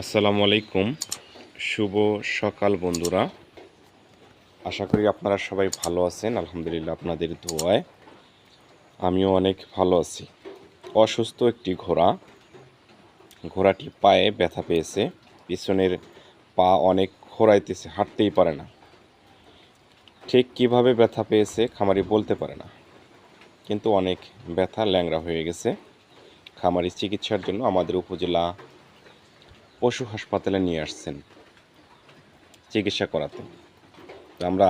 আসসালামু আলাইকুম। শুভ সকাল বন্ধুরা। আশা করি আপনারা সবাই ভালো আছেন। আলহামদুলিল্লাহ আপনাদের দোয়ায় আমিও অনেক ভালো আছি। অসুস্থ একটি ঘোড়া। ঘোড়াটি পায়ে ব্যথা পেয়েছে। পিছনের পা অনেক খোঁড়াইতেছে, হাঁটতেই পারে না। ঠিক কীভাবে ব্যথা পেয়েছে খামারি বলতে পারে না। কিন্তু অনেক ব্যথা ল্যাংরা হয়ে গেছে। খামারি চিকিৎসার জন্য আমাদের উপজেলা পশু হাসপাতালে নিয়ে আসছেন চিকিৎসা করাতে। আমরা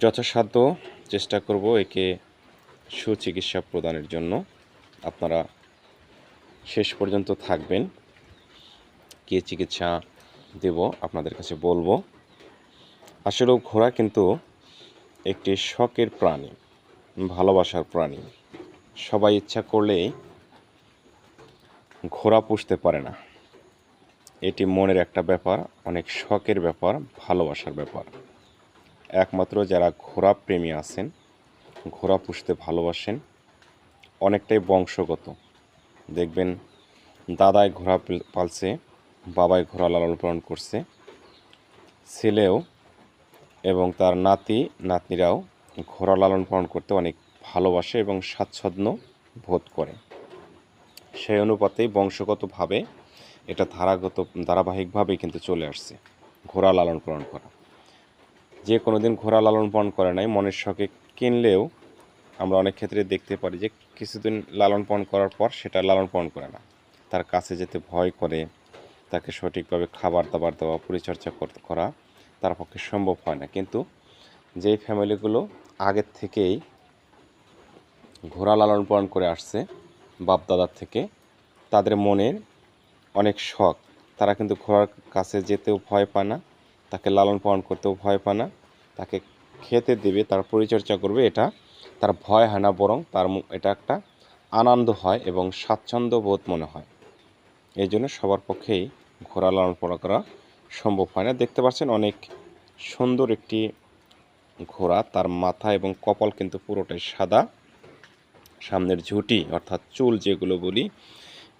যথাসাধ্য চেষ্টা করব একে সুচিকিৎসা প্রদানের জন্য। আপনারা শেষ পর্যন্ত থাকবেন। কে চিকিৎসা দেব আপনাদের কাছে বলব, আসলে ঘোড়া কিন্তু একটি শখের প্রাণী, ভালোবাসার প্রাণী। সবাই ইচ্ছা করলেই ঘোড়া পুষতে পারে না। এটি মনের একটা ব্যাপার, অনেক শখের ব্যাপার, ভালোবাসার ব্যাপার। একমাত্র যারা ঘোড়া প্রেমী আছেন, ঘোড়া পুষতে ভালোবাসেন, অনেকটাই বংশগত। দেখবেন দাদায় ঘোড়া পালছে, বাবাই ঘোড়া লালন পালন করছে। ছেলেও এবং তার নাতি, নাতনিরাও ঘোড়া লালন পালন করতে অনেক ভালোবাসে এবং স্বাচ্ছন্দ্য বোধ করে। সেই অনুপাতেই বংশগতভাবে এটা ধারাগত ধারাবাহিকভাবেই কিন্তু চলে আসছে, ঘোড়া লালন পালন করা। যে কোনো দিন ঘোড়া লালন পালন করে নাই, মনের শখে কিনলেও আমরা অনেক ক্ষেত্রে দেখতে পারি যে কিছুদিন লালন পালন করার পর সেটা লালন পালন করে না। তার কাছে যেতে ভয় করে, তাকে সঠিকভাবে খাবার দাবার দেওয়া, পরিচর্যা করা তার পক্ষে সম্ভব হয় না। কিন্তু যেই ফ্যামিলিগুলো আগের থেকেই ঘোড়া লালন পালন করে আসছে বাপ দাদার থেকে। তাদের মনের অনেক শখ। তারা কিন্তু ঘোড়ার কাছে যেতেও ভয় পায় না, তাকে লালন পালন করতেও ভয় পায় না, তাকে খেতে দেবে, তার পরিচর্যা করবে, এটা তার ভয় হয় না, বরং তার এটা একটা আনন্দ হয় এবং স্বাচ্ছন্দ্য বোধ মনে হয়। এই জন্য সবার পক্ষেই ঘোড়া লালন পালন করা সম্ভব হয় না। দেখতে পাচ্ছেন অনেক সুন্দর একটি ঘোড়া, তার মাথা এবং কপাল কিন্তু পুরোটাই সাদা। সামনের ঝুঁটি, অর্থাৎ চুল যেগুলো বলি,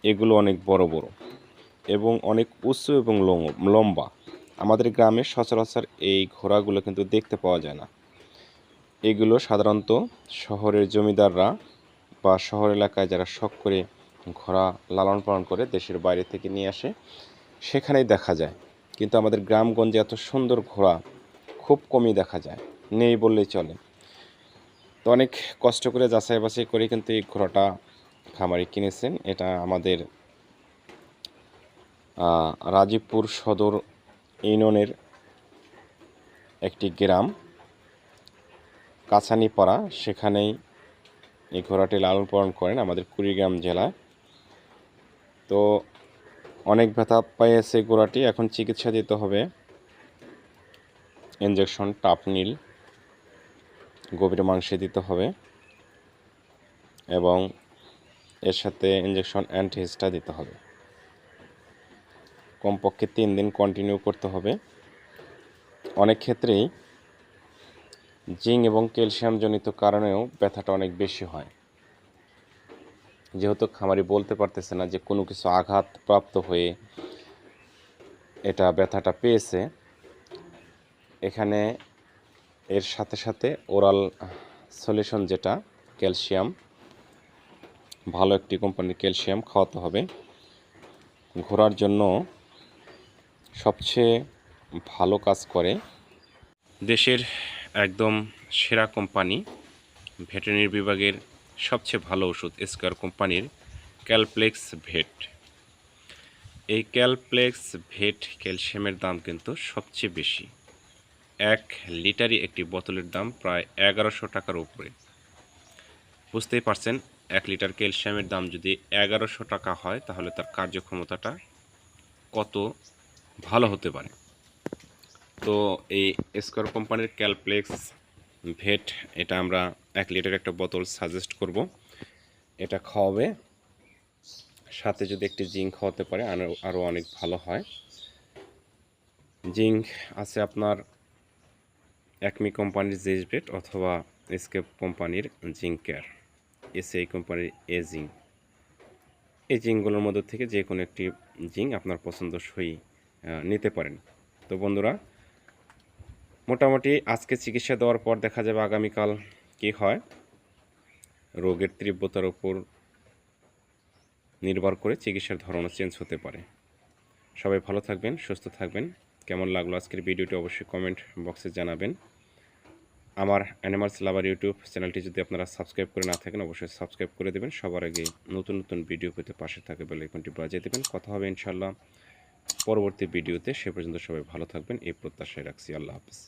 এগুলো অনেক বড় বড় এবং অনেক উঁচু এবং লম- লম্বা। আমাদের গ্রামে সচরাচর এই ঘোড়াগুলো কিন্তু দেখতে পাওয়া যায় না। এগুলো সাধারণত শহরের জমিদাররা বা শহর এলাকায় যারা শখ করে ঘোড়া লালন পালন করে দেশের বাইরে থেকে নিয়ে আসে, সেখানেই দেখা যায়। কিন্তু আমাদের গ্রামগঞ্জে এত সুন্দর ঘোড়া খুব কমই দেখা যায়, নেই বললেই চলে। তো অনেক কষ্ট করে যাচাই বাছাই করে কিন্তু এই ঘোড়াটা খামারি কিনেছেন। এটা আমাদের রাজীবপুর সদর ইউনিয়নের একটি গ্রাম, কাছানিপাড়া। সেখানেই এই ঘোড়াটি লালন পালন করেন আমাদের কুড়িগ্রাম জেলায় তো অনেক ব্যথা পেয়েছে ঘোড়াটি, এখন চিকিৎসা দিতে হবে। ইঞ্জেকশন টাপ নীল। গভীর মাংসে দিতে হবে এবং এর সাথে ইঞ্জেকশন অ্যান্টিহিস্টা দিতে হবে। কমপক্ষে তিন দিন কন্টিনিউ করতে হবে। অনেক ক্ষেত্রেই জিঙ্ক এবং ক্যালসিয়ামজনিত কারণেও ব্যথাটা অনেক বেশি হয়। যেহেতু খামারি বলতে পারতেছে না যে কোনো কিছু আঘাত প্রাপ্ত হয়ে এটা ব্যথাটা পেয়েছে, এখানে এর সাথে সাথে ওরাল সলিউশন যেটা, ক্যালসিয়াম, ভালো একটি কোম্পানির ক্যালসিয়াম খাওয়াতে হবে। ঘোরার জন্য সবচেয়ে ভালো কাজ করে দেশের একদম সেরা কোম্পানি, ভেটেরিনারি বিভাগের সবচেয়ে ভালো ওষুধ এসকার কোম্পানির ক্যালপ্লেক্স ভেট। এই ক্যালপ্লেক্স ভেট ক্যালসিয়ামের দাম কিন্তু সবচেয়ে বেশি। এক লিটারই একটি বোতলের দাম প্রায় এগারোশো টাকার উপরে। বুঝতেই পারছেন, এক লিটার ক্যালসিয়ামের দাম যদি এগারোশো টাকা হয়, তাহলে তার কার্যক্ষমতাটা কত ভালো হতে পারে। তো এই স্কোয়ার কোম্পানির ক্যালপ্লেক্স ভেট এটা আমরা এক লিটার একটা বোতল সাজেস্ট করব। এটা খাওয়াবে, সাথে যদি একটি জিঙ্ক খাওয়াতে পারে আরও আরও অনেক ভালো হয়। জিঙ্ক আছে আপনার একমি কোম্পানির জেসবেট অথবা এসকেপ কোম্পানির জিঙ্ক কেয়ার এসএ কোম্পানির এ এই জিঙ্কগুলোর মধ্যে থেকে যে কোনো একটি জিঙ্ক আপনার পছন্দসই নিতে পারেন। তো বন্ধুরা, মোটামুটি আজকে চিকিৎসা দেওয়ার পর দেখা যাবে আগামীকাল কী হয়। রোগের তীব্রতার উপর নির্ভর করে চিকিৎসার ধরনও চেঞ্জ হতে পারে। সবাই ভালো থাকবেন, সুস্থ থাকবেন। কেমন লাগল আজকের ভিডিওটি অবশ্যই কমেন্ট বক্সে জানাবেন। আমার অ্যানিমালস লাভার ইউটিউব চ্যানেলটি যদি আপনারা সাবস্ক্রাইব করে না থাকেন, অবশ্যই সাবস্ক্রাইব করে দেবেন। সবার আগে নতুন নতুন ভিডিও পেতে পাশে থাকে বেল আইকনটি বাজিয়ে দেবেন। কথা হবে ইনশাল্লাহ পরবর্তী ভিডিওতে সে পর্যন্ত সবাই ভালো থাকবেন, এই প্রত্যাশায় রাখছি। আল্লাহ হাফিজ।